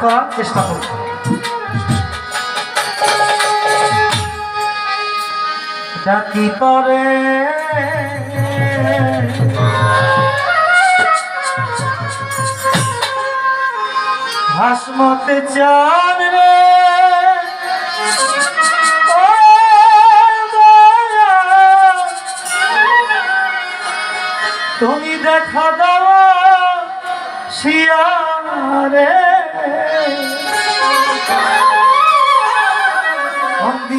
করার চেষ্টা করব ডাকি পরে হাসমতে চার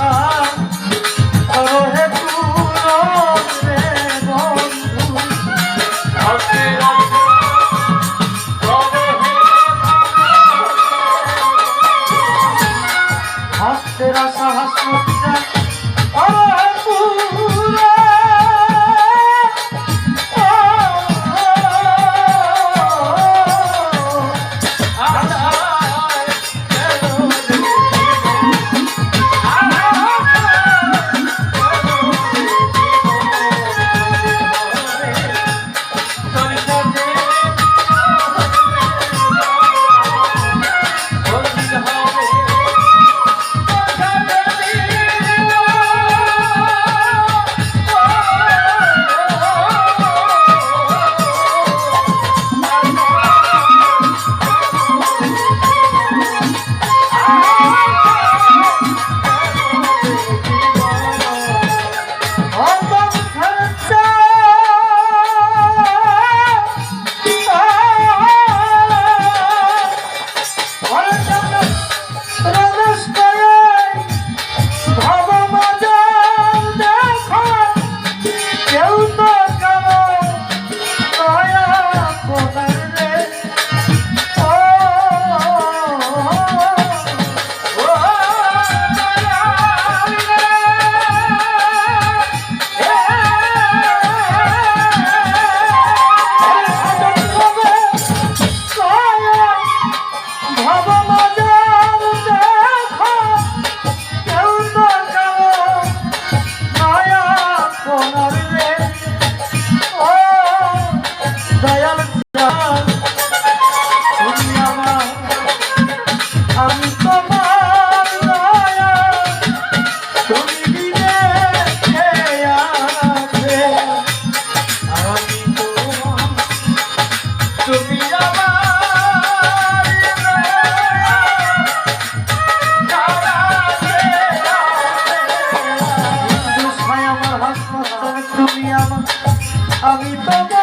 啊 a mi papá.